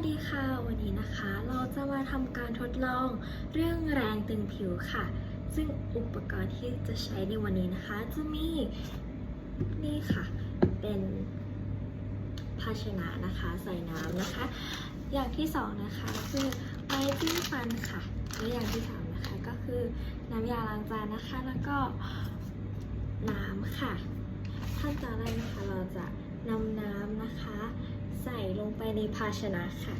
วัสดีค่ะ วันนี้นะคะเราจะมาทำการทดลองเรื่องแรงตึงผิวค่ะ ซึ่งอุปกรณ์ที่จะใช้ในวันนี้นะคะ จะมีนี่ค่ะ เป็นภาชนะนะคะใส่น้ำนะคะ อย่างที่สองนะคะคือไม้จิ้มฟันค่ะและอย่างที่สามนะคะก็คือน้ำยาล้างจานนะคะ แล้วก็น้ำค่ะขั้นตอนแรกนะคะเราจะนำน้ำนะคะ ใส่ลงไป ในภาชนะค่ะ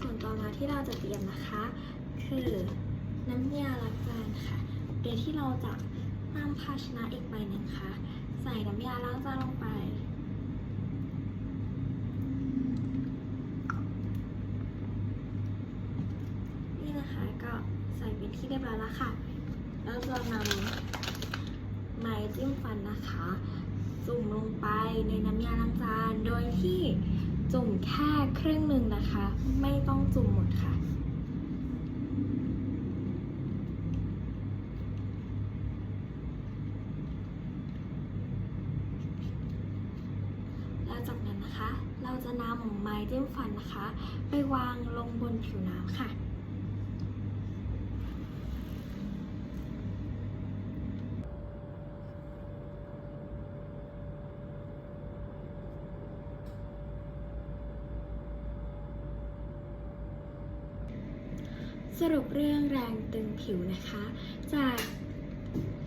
ส่วนต่อมาที่เราจะเตรียมนะคะ คือน้ำยาล้างจานค่ะ โดยที่เราจะนำภาชนะอีกใบหนึ่งค่ะ ใส่น้ำยาล้างจานลงไป นี่นะคะก็ใส่เป็นที่เรียบร้อยแล้วค่ะ แล้วเรานำไม้จิ้มฟันนะคะจุ่มลงไปในน้ำยาล้างจาน โดยที่จุ่มแค่ครึ่งหนึ่งนะคะ ไม่ต้องจุ่มหมดค่ะแล้วจากนั้นนะคะ เราจะนำไม้จิ้มฟันนะคะ ไปวางลงบนผิวน้ำค่ะ สรุปเรื่องแรงตึงผิวนะคะ จาก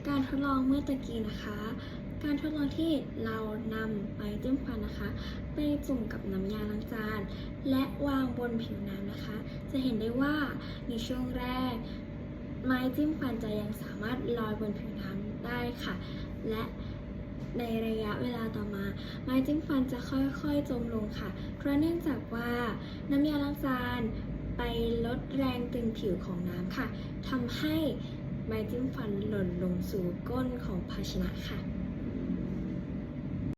การทดลองเมื่อตะกี้นะคะ การทดลองที่เรานำไม้จิ้มฟันนะคะ ไปจุ่มกับน้ำยาล้างจาน และวางบนผิวน้ำนะคะ จะเห็นได้ว่าในช่วงแรก ไม้จิ้มฟันจะยังสามารถลอยบนผิวน้ำได้ค่ะ และในระยะเวลาต่อมา ไม้จิ้มฟันจะค่อยๆ จมลงค่ะ เพราะเนื่องจากว่าน้ำยาล้างจาน ไปลดแรงตึงผิวของน้ำค่ะทำให้ไม้จิ้มฟันหล่นลงสู่ก้นของภาชนะค่ะ